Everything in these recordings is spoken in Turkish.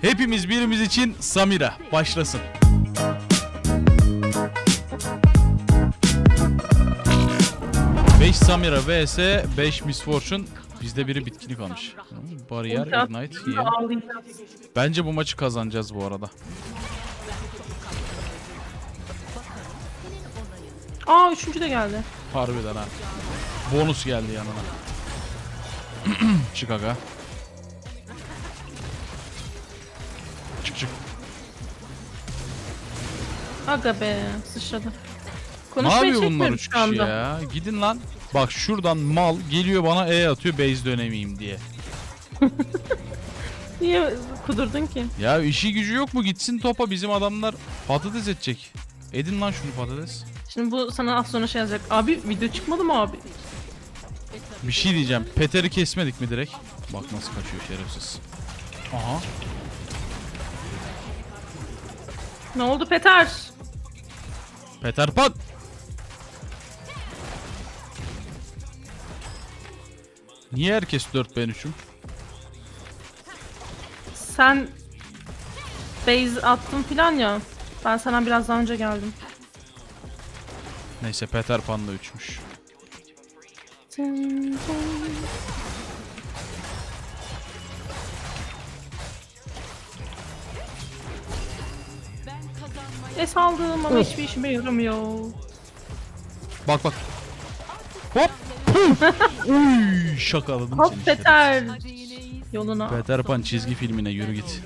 Hepimiz birimiz için Samira. Başlasın. Beş Samira vs 5 Miss Fortune. Bizde biri bitkini kalmış. Bariyer, Ignite. Ağlayacağım. Bence bu maçı kazanacağız bu arada. Aa üçüncü de geldi. Harbiden ha. Bonus geldi yanına. çık aga. Çık. Aga be sıçradı. Ne Konuşmayı yapıyor bunlar çekmiyorum üç şu kişi anda. ya? Gidin lan. Bak şuradan mal geliyor bana E atıyor base dönemeyeyim diye. Niye kudurdun ki? Ya işi gücü yok mu? Gitsin topa bizim adamlar patates edecek. Edin lan şunu patates. Şimdi bu sana az sonra şey yazacak. Abi video çıkmadı mı abi? Bir şey diyeceğim. Peter'i kesmedik mi direkt? Bak nasıl kaçıyor şerefsiz. Aha. Ne oldu Peter? Peter Pan. Niye herkes 4 ben 3'üm? Sen base attın filan ya. Ben sana biraz daha önce geldim. Neyse Peter Pan da 3'müş. Es aldım ama hiçbir işime yaramıyor. Bak bak. Hop. Puh. Uy şakaladım Hop seni. Peter. Yoluna. Peter Pan çizgi filmine yürü git.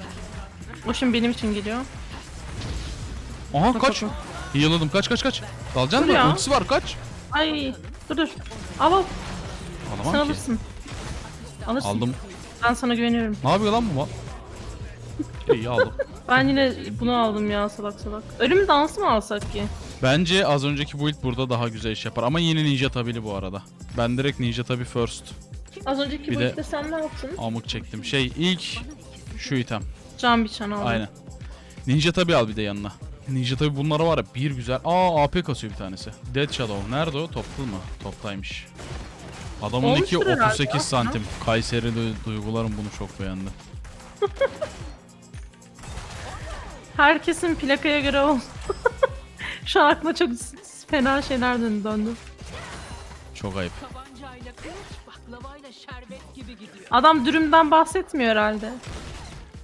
O şimdi benim için geliyor. Aha Bak kaç. bakayım. Heal'ladım kaç kaç kaç. Dalacaksın Dur mı? ya. Ultisi var kaç. Ay dur dur. Al al. Sen Alamam ki. alırsın. Alırsın. Aldım. Ben sana güveniyorum. Ne yapıyor lan bu? İyi aldım. Ben yine bunu aldım ya salak salak. Ölüm dansı mı alsak ki? Bence az önceki build burada daha güzel iş yapar. Ama yine Ninja Tabili bu arada. Ben direkt Ninja Tabi first. Az önceki Bir de- işte sen ne yaptın? Amık çektim. Şey ilk şu item. Can biçen aldın. Aynen. Ninja Tabi al bir de yanına. Ninja Tabi bunlara var ya bir güzel. Aa AP kasıyor bir tanesi. Dead Shadow. Nerede o? Toplu mu? Toptaymış. Adamın iki Olmuştur herhalde 38 ya. santim. Kayseri'li duygularım bunu çok beğendi. Herkesin plakaya göre ol. Şu an aklıma çok fena şeyler döndü. Çok ayıp. Tabancayla kılıç, baklavayla şerbet gibi gidiyor. Adam dürümden bahsetmiyor herhalde.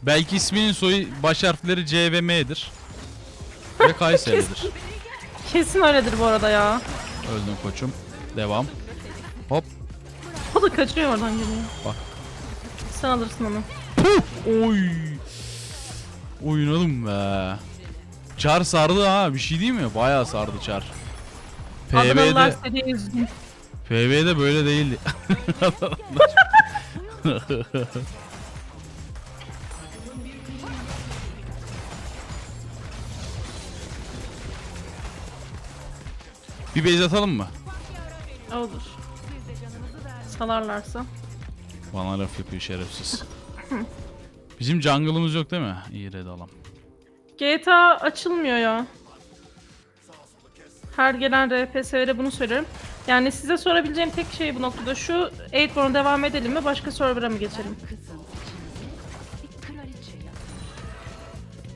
Belki isminin soyu baş harfleri C ve M'dir. Ve Kayseri'dir. Kesin öyledir bu arada ya. Öldün koçum. Devam. Hop. O da kaçıyor oradan geliyor. Bak. Sen alırsın onu. Oy. Oynadım be. Çar sardı ha bir şey değil mi? Bayağı sardı çar. Pv'de. Pv'de böyle değildi. bir base atalım mı? Olur. Salarlarsa. Bana laf yapıyor şerefsiz. Bizim jungle'ımız yok değil mi? İyi red alalım. GTA açılmıyor ya. Her gelen RPS'lere bunu söylerim. Yani size sorabileceğim tek şey bu noktada şu 8born'a devam edelim mi başka server'a mı geçelim?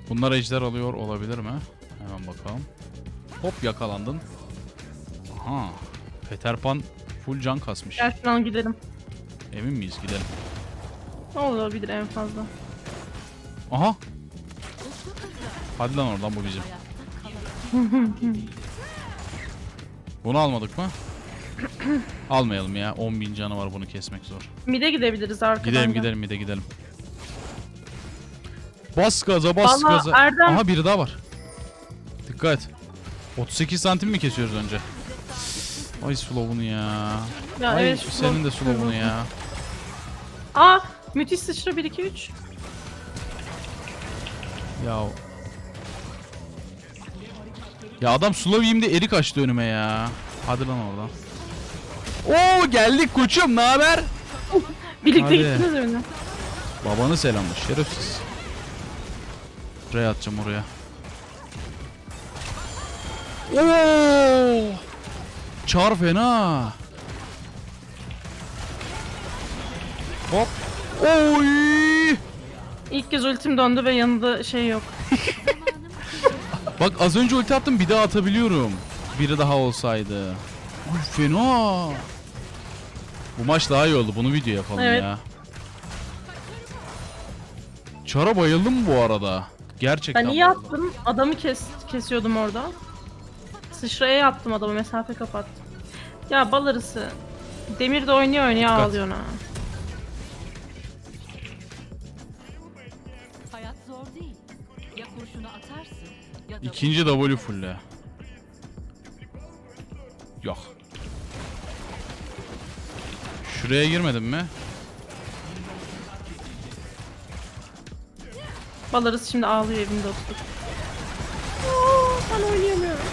Bunlar ejder alıyor olabilir mi? Hemen bakalım. Hop yakalandın. Aha. Peter Pan full can kasmış. Gel şuradan gidelim. Emin miyiz? Gidelim. Ne olabilir en fazla. Aha. Hadi lan oradan bu bizim. Bunu almadık mı? Almayalım ya. 10.000 canı var bunu kesmek zor. Mide gidebiliriz arkadan. Gidelim da. gidelim bir de gidelim. Bas gaza bas Vallahi gaza. Erdem- Aha biri daha var. Dikkat et. 38 santim mi kesiyoruz önce? Ay slow'unu ya. Ya Ay evet, slow. senin de slow'unu ya. Aa müthiş sıçra 1 2 3. Ya. Ya adam slow yiyeyim de erik açtı önüme ya. Hadi lan oradan. Oo geldik koçum ne haber? Birlikte Hadi. gittiniz öyle. Babanı selamla şerefsiz. Buraya atacağım oraya. Oo! Çar fena. Hop. Oy! İlk kez ultim döndü ve yanında şey yok. Bak az önce ulti attım bir daha atabiliyorum. Biri daha olsaydı. Ay fena. Bu maç daha iyi oldu. Bunu video yapalım Evet. ya. Çara bayıldım bu arada. Gerçekten Ben iyi bayıldım. attım. Adamı kes kesiyordum orada. Sıçraya attım adamı mesafe kapattım. Ya bal arısı. Demir de oynuyor oynuyor Dikkat. ağlıyor ha. Kurşunu atarsın ya da İkinci W fulle. Yok. Şuraya girmedim mi? Bal arısı şimdi ağlıyor evinde oturup. Ben oynayamıyorum.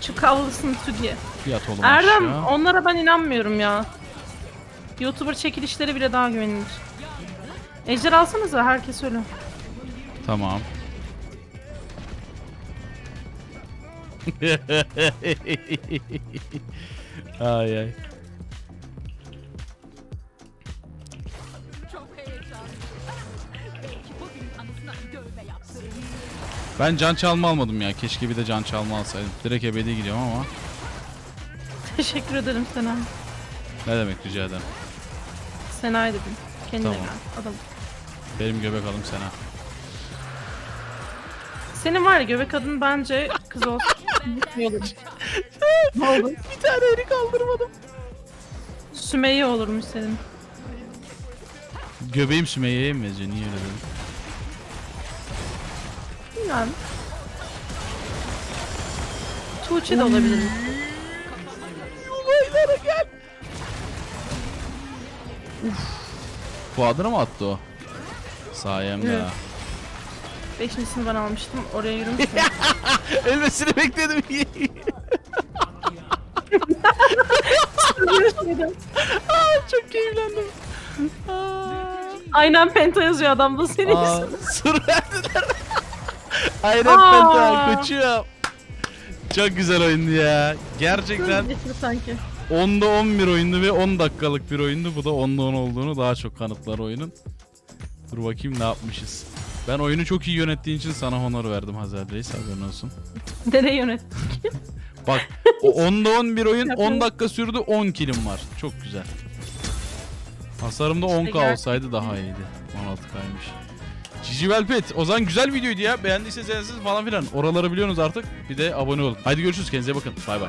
Çık havlısın Tugi. Fiyat oğlum Erdem onlara ben inanmıyorum ya. YouTuber çekilişleri bile daha güvenilir. Ejder alsanıza herkes öyle. Tamam. ay ay. Ben can çalma almadım ya. Keşke bir de can çalma alsaydım. Direkt ebedi gidiyorum ama. Teşekkür ederim Sena. Ne demek rica ederim. Sena'yı dedim. Kendine Tamam. gel. Adam. Benim göbek alım Sena. Senin var ya göbek adın bence kız olsun. Ne olur. ne olur? Bir tane eri kaldırmadım. Sümeyye olurmuş senin. Göbeğim Sümeyye'ye mi benziyor? Niye öyle dedim? Bilmem. Tuğçe de olabilir. Olaylara gel. Bu adını mı attı o? Sayemde Evet. ha. Beşincisini ben almıştım. Oraya yürümüştüm. Ölmesini bekledim. Aa, çok keyiflendim. Aynen penta yazıyor adamda senin. Aa, sır verdiler. Aynen Aa. Penta koçum. Çok güzel oyundu ya. Gerçekten Dur, sanki. 10'da 11 oyundu ve 10 dakikalık bir oyundu. Bu da 10'da 10 olduğunu daha çok kanıtlar oyunun. Dur bakayım ne yapmışız. Ben oyunu çok iyi yönettiğin için sana honor verdim Hazar Reis haberin olsun. Dere yönet. Bak o 10'da 11 oyun 10 Yapıyorum. dakika sürdü 10 kilim var. Çok güzel. Hasarımda 10k gerçekten. olsaydı daha iyiydi. 16k'ymış. Cici Velpet. O zaman güzel videoydu ya. Beğendiyseniz beğendiyseniz falan filan. Oraları biliyorsunuz artık. Bir de abone olun. Haydi görüşürüz. Kendinize bakın. Bay bay.